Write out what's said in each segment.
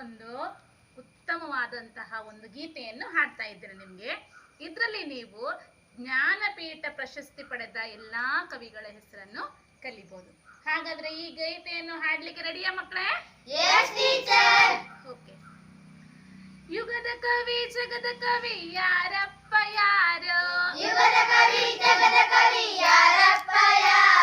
ಒಂದು ಉತ್ತಮವಾದಂತಹ ಒಂದು ಗೀತೆಯನ್ನು ಹಾಡ್ತಾ ಇದ್ದೀರ ನಿಮ್ಗೆ. ಇದರಲ್ಲಿ ನೀವು ಜ್ಞಾನಪೀಠ ಪ್ರಶಸ್ತಿ ಪಡೆದ ಎಲ್ಲಾ ಕವಿಗಳ ಹೆಸರನ್ನು ಕಲಿಬಹುದು ಹಾಗಾದ್ರೆ ಈ ಗೀತೆಯನ್ನು ಹಾಡ್ಲಿಕ್ಕೆ ರೆಡಿಯಾ ಮಕ್ಕಳೇ? ಓಕೆ ಯುಗದ ಕವಿ ಜಗದ ಕವಿ ಯಾರಪ್ಪ ಯಾರು? ಯುಗದ ಕವಿ ಜಗದ ಕವಿ ಯಾರಪ್ಪ ಯಾರು?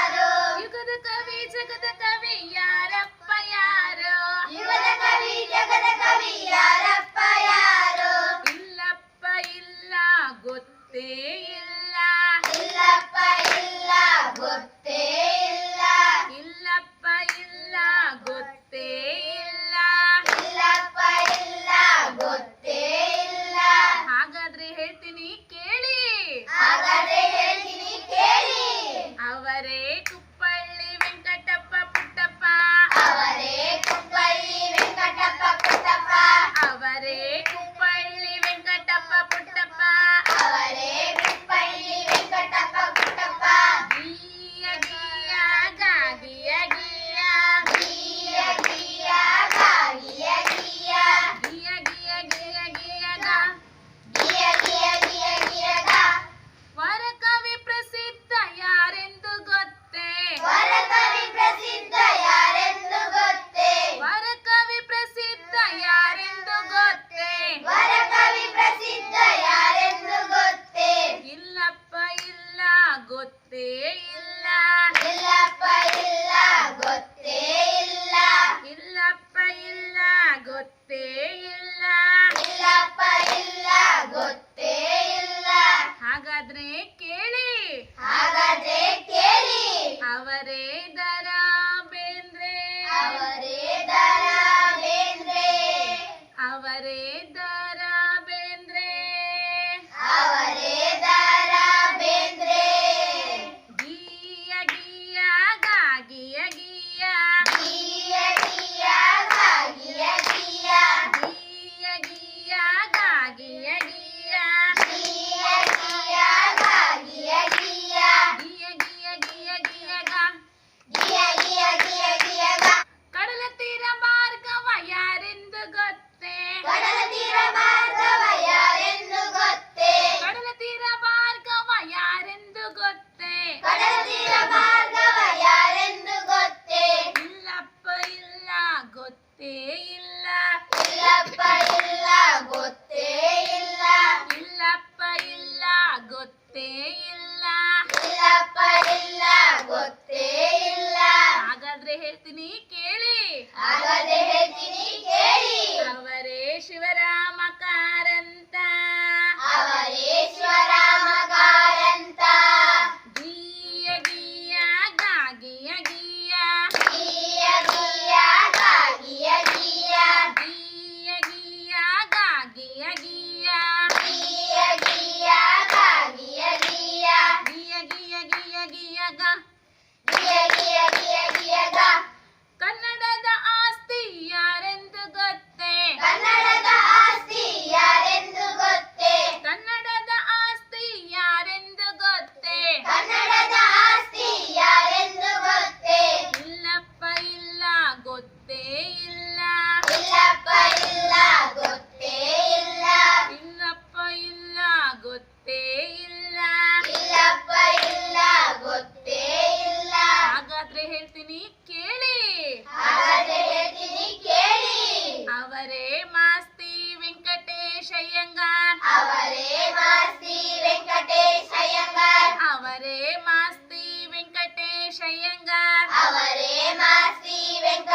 see you.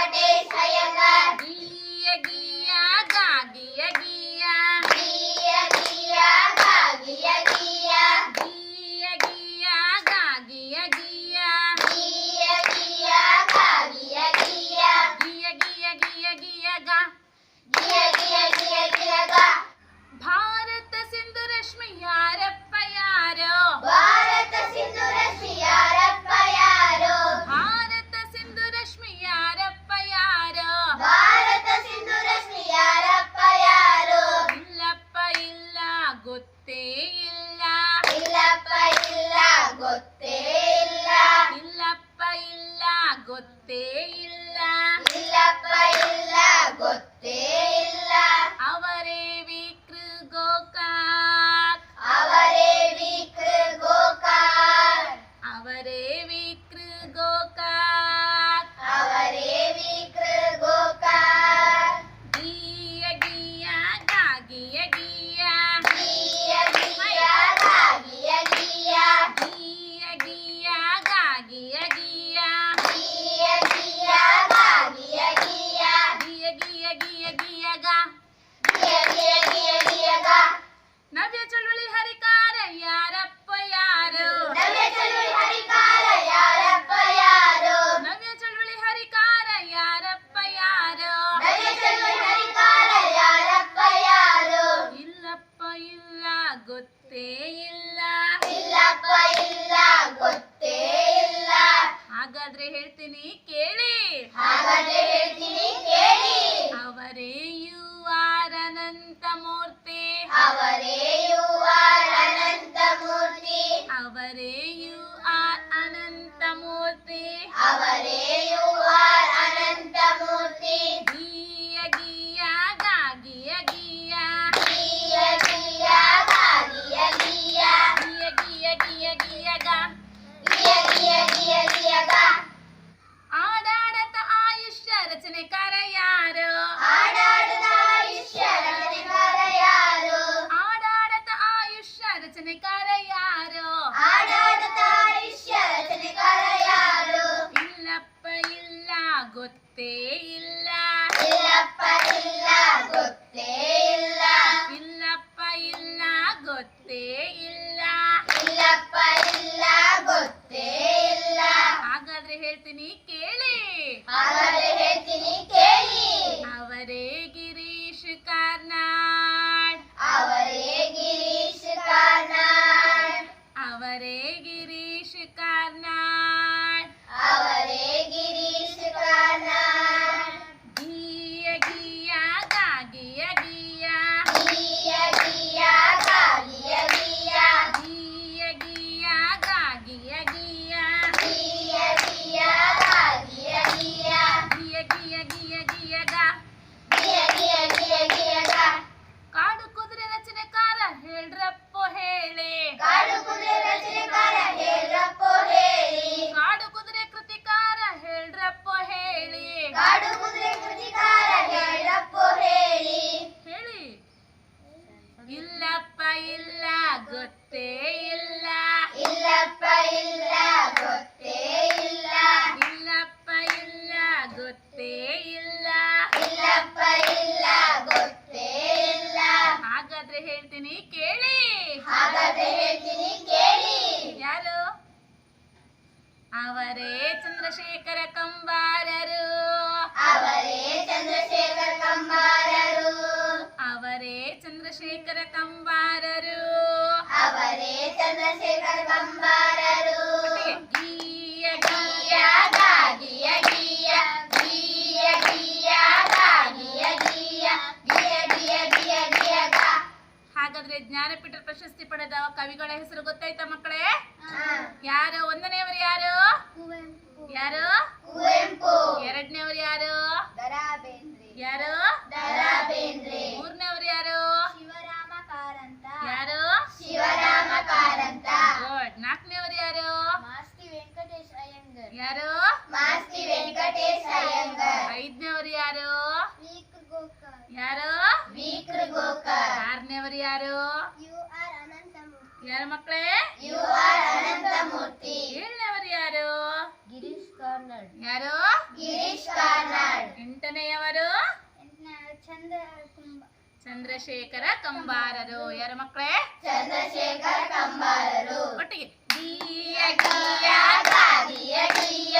వెంకటేశయ ಗೊತ್ತೇ ಇಲ್ಲ. ಇಲ್ಲಪ್ಪ ಇಲ್ಲ ಗೊತ್ತೇ বাবারে। ಗೊತ್ತೇ ಇಲ್ಲ ಗೊತ್ತೇ ಇಲ್ಲ. ಇಲ್ಲಪ್ಪ ಇಲ್ಲ ಗೊತ್ತೇ ಇಲ್ಲ. ಇಲ್ಲಪ್ಪ ಇಲ್ಲ ಗೊತ್ತೇ ಇಲ್ಲ. ಇಲ್ಲಪ್ಪ ಇಲ್ಲ ಗೊತ್ತೇ ಇಲ್ಲ. ಹಾಗಾದ್ರೆ ಹೇಳ್ತೀನಿ ಕೇಳಿ. ಹಾಗಾದ್ರೆ ಹೇಳ್ತೀನಿ ಕೇಳಿ. ಯಾರು? ಅವರೇ ಚಂದ್ರಶೇಖರ ಕಂಬಾರರು. ಚಂದ್ರಶೇಖರ್ ಕಂಬಾರರು ಗೀಯ ಗಿಯ ಗಾಗಿಯ ಗಿಯ ಗಿಯ ಗಿಯ ಗಾಗಿಯ ಗಿಯ ಗಿಯ ಗಿಯ ಗಿಯ ಗಿಯ ಗಾ ಹಾಗಾದ್ರೆ ಜ್ಞಾನಪೀಠ ಪ್ರಶಸ್ತಿ ಪಡೆದ ಕವಿಗಳ ಹೆಸರು ಗೊತ್ತಾಯ್ತಾ ಮಕ್ಕಳೇ ಯಾರು ಒಂದನೆಯವರು ಯಾರು ಯಾರು? ಆರನೇವರು ಯಾರು? U R Ananthamurthy. ಯಾರು ಮಕ್ಕಳೇ? You R Ananthamurthy. ಏಳನೇವರು ಯಾರು? ಗಿರೀಶ್ ಕಾರ್ನಾಡ್. ಯಾರು? ಗಿರೀಶ್ ಕಾರ್ನಾಡ್. ಎಂಟನೆಯವರು? ಚಂದ್ರ ಚಂದ್ರಶೇಖರ ಕಂಬಾರರು. ಯಾರು ಮಕ್ಕಳೇ? ಚಂದ್ರಶೇಖರ ಕಂಬಾರರು. ಒಟ್ಟಿಗೆ. ಗಿಯ ಗಿಯ ಗಾಗಿಯ ಗಿಯ